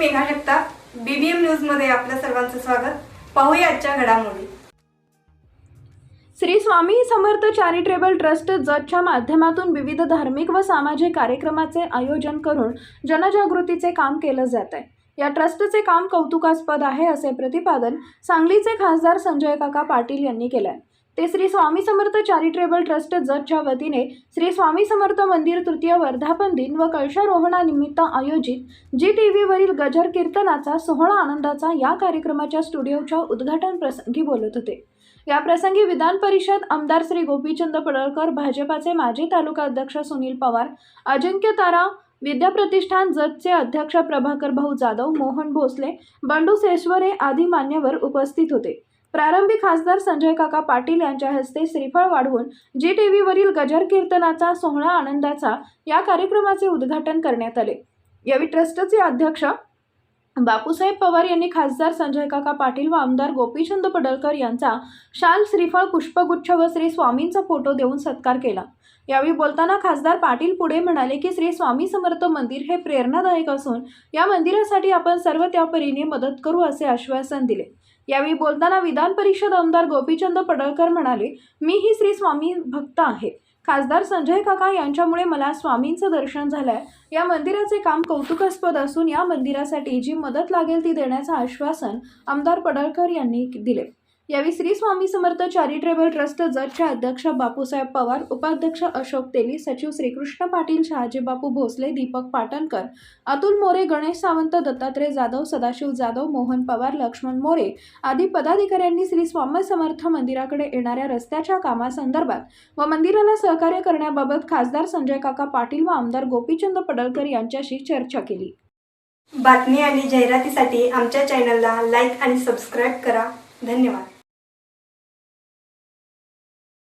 Megha Jagtap BBM न्यूजमध्ये आपल्या सर्वांचं स्वागत. पाहूया आजच्या घडामोडी. श्री स्वामी समर्थ चॅरिटेबल ट्रस्ट जतच्या माध्यमातून विविध धार्मिक व सामाजिक कार्यक्रमाचे आयोजन करून जनजागृतीचे काम केलं जात आहे. या ट्रस्टचे काम कौतुकास्पद आहे असे प्रतिपादन सांगलीचे खासदार संजय काका पाटील यांनी केलं आहे ते श्री स्वामी समर्थ चॅरिटेबल ट्रस्ट जतच्या वतीने श्री स्वामी समर्थ मंदिर तृतीय वर्धापन दिन व कळशारोहणानिमित्त आयोजित जी टी व्हीवरील गजर कीर्तनाचा सोहळा आनंदाचा या कार्यक्रमाच्या स्टुडिओच्या उद्घाटन प्रसंगी बोलत होते. या प्रसंगी विधान परिषद आमदार श्री गोपीचंद पडळकर भाजपाचे माजी तालुका अध्यक्ष सुनील पवार अजिंक्य तारा विद्याप्रतिष्ठान जतचे अध्यक्ष प्रभाकर भाऊ जाधव मोहन भोसले बंडू सेश्वरे आदी मान्यवर उपस्थित होते. प्रारंभी खासदार संजय काका पाटील यांच्या हस्ते श्रीफळ वाढवून जी टी व्हीवरील गजर कीर्तनाचा सोहळा आनंदाचा या कार्यक्रमाचे उद्घाटन करण्यात आले. यावेळी ट्रस्टचे अध्यक्ष बापूसाहेब पवार यांनी खासदार संजय काका पाटील व आमदार गोपीचंद पडळकर यांचा शाल श्रीफळ पुष्पगुच्छ व श्री स्वामींचा फोटो देऊन सत्कार केला. यावेळी बोलताना खासदार पाटील पुढे म्हणाले की श्री स्वामी समर्थ मंदिर हे प्रेरणादायक असून या मंदिरासाठी आपण सर्व त्या परीने मदत करू असे आश्वासन दिले यावेळी बोलताना विधान परिषद आमदार गोपीचंद पडळकर म्हणाले मी ही श्री स्वामी भक्त आहे. खासदार संजय काका यांच्यामुळे मला स्वामींचं दर्शन झालंय. या मंदिराचे काम कौतुकास्पद असून या मंदिरासाठी जी मदत लागेल ती देण्याचं आश्वासन आमदार पडळकर यांनी दिले. यावेळी श्री स्वामी समर्थ चॅरिटेबल ट्रस्ट जतचे अध्यक्ष बापूसाहेब पवार उपाध्यक्ष अशोक तेली सचिव श्रीकृष्ण पाटील शहाजी बापू भोसले दीपक पाटणकर अतुल मोरे गणेश सावंत दत्तात्रय जाधव सदाशिव जाधव मोहन पवार लक्ष्मण मोरे आदी पदाधिकाऱ्यांनी श्री स्वामी समर्थ मंदिराकडे येणाऱ्या रस्त्याच्या कामासंदर्भात व मंदिराला सहकार्य करण्याबाबत खासदार संजय काका पाटील व आमदार गोपीचंद पडळकर यांच्याशी चर्चा केली. बातमी आणि जाहिरातीसाठी आमच्या चॅनलला लाईक आणि सबस्क्राईब करा. धन्यवाद.